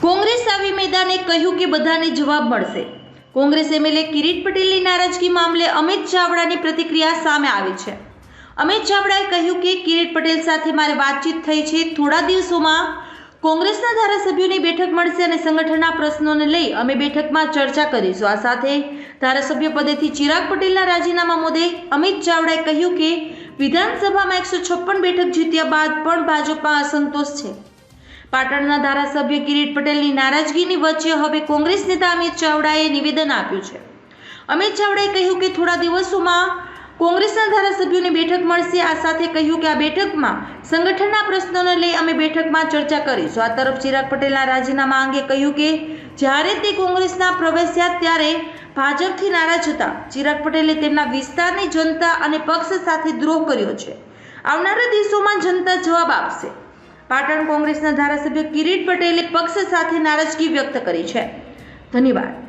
કોંગ્રેસ આવી મેદાને કહ્યું કે બધાને જવાબ મળશે. કોંગ્રેસ એમએલએ કિરીટ પટેલની નારાજગી મામલે અમિત ચાવડાની પ્રતિક્રિયા સામે આવી છે. અમિત ચાવડાએ કહ્યું કે કિરીટ પટેલ સાથે મારે વાતચીત થઈ છે. થોડા દિવસોમાં કોંગ્રેસના ધારાસભ્યોની બેઠક મળશે અને સંગઠનના પ્રશ્નોને લઈ અમે બેઠકમાં ચર્ચા કરીશું. આ સાથે ધારાસભ્ય પદેથી ચિરાગ પટેલના રાજીનામા મુદ્દે અમિત ચાવડાએ કહ્યું કે વિધાનસભામાં એકસો છપ્પન બેઠક જીત્યા બાદ પણ ભાજપમાં અસંતોષ છે. પાટણના ધારાસભ્ય કિરીટ પટેલની નારાજગીની વચ્ચે હવે કોંગ્રેસ નેતા અમિત ચાવડાએ નિવેદન આપ્યું છે. અમિત ચાવડાએ કહ્યું કે થોડા દિવસોમાં કોંગ્રેસના ધારાસભ્યોની બેઠક મળશે. આ સાથે કહ્યું કે આ બેઠકમાં સંગઠનના પ્રશ્નોને લઈ અમે બેઠકમાં ચર્ચા કરીશું. આ તરફ ચિરાગ પટેલના રાજીનામા અંગે કહ્યું કે જ્યારે તે કોંગ્રેસના પ્રવેશ્યા ત્યારે ભાજપથી નારાજ હતા. ચિરાગ પટેલે તેમના વિસ્તારની જનતા અને પક્ષ સાથે દ્રોહ કર્યો છે. આવનારા દિવસોમાં જનતા જવાબ આપશે. પાટણ કોંગ્રેસના ધારાસભ્ય કિરીટ પટેલે પક્ષ સાથે નારાજગી વ્યક્ત કરી છે. ધન્યવાદ.